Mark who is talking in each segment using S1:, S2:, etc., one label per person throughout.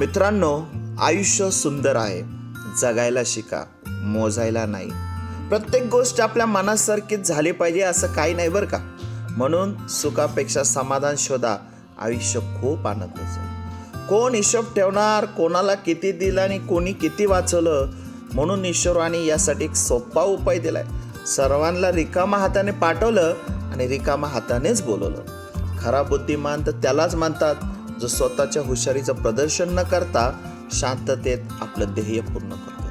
S1: मित्रांनो आयुष्य सुंदर आहे. जगायला शिका मोजायला नाही. प्रत्येक गोष्ट आपल्या मनासारखीच झाली पाहिजे असं काही नाही बरं का? म्हणून सुखापेक्षा समाधान शोधा. आयुष्य खूप आनंदाचं कोण हिशोब ठेवणार कोणाला किती दिलं आणि कोणी किती वाचवलं? म्हणून ईश्वराने यासाठी एक सोपा उपाय दिलाय. सर्वांना रिकामा हाताने पाठवलं आणि रिकामा हातानेच बोलवलं. खरा बुद्धिमान तर त्यालाच मानतात. जो स्वतःच्या हुशारीचं प्रदर्शन न करता शांततेत आपलं ध्येय पूर्ण करतो.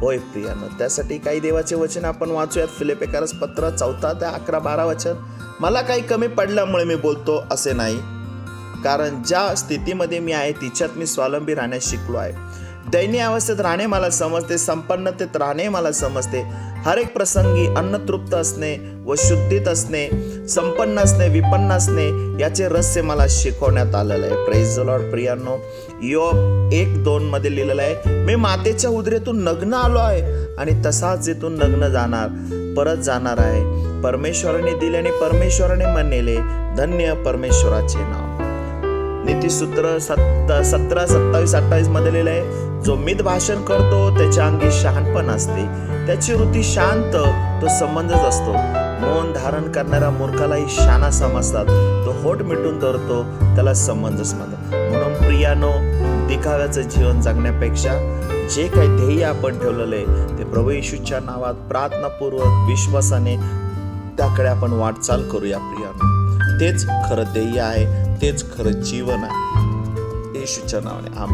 S1: होय प्रियानं त्यासाठी काही देवाचे वचन आपण वाचूयात. फिलिपेकारस पत्र चौथा ते अकरा बारा वचन. मला काही कमी पडल्यामुळे मी बोलतो असे नाही. कारण ज्या स्थितीमध्ये मी आहे तिच्यात मी स्वावलंबी राहण्यास शिकलो आहे. दैनीय अवस्थेत राहणे मला समजते संपन्नतेत राहणे मला समजते. हर एक प्रसंगी अन्नतृप्त असणे व शुद्धीत असणे संपन्न असणे विपन्न असणे याचे रहस्य मला शिकवण्यात आलेलं आहे. Praise Lord प्रियानो. योब एक दोन मध्ये लिहिलेलं आहे मी मातेच्या उदरेतून नग्न आलो आहे आणि तसाच इथून नग्न जाणार परत जाणार आहे. परमेश्वराने दिले आणि परमेश्वराने म्हणलेले धन्य परमेश्वराचे नाव. नीतीसूत्र सत्त सतरा सत्तावीस अठ्ठावीसमध्ये लिहिलं आहे. जो मित भाषण करतो त्याच्या अंगी शहाणपण असते. त्याची वृत्ती शांत तो संबंधच असतो. मौन धारण करणाऱ्या मूर्खालाही शाना समजतात. तो होट मिटून धरतो त्याला संबंधच म्हणतात म्हणून प्रियानो दिखाव्याचं जीवन जगण्यापेक्षा जे काही ध्येय आपण ठेवलेलं आहे ते प्रभू येशूच्या नावात प्रार्थनापूर्वक विश्वासाने त्याकडे आपण वाटचाल करूया प्रियानो. तेच खरं ध्येय आहे. तेच खरं जीवन आहे. येशूच्या नावाने. आम्ही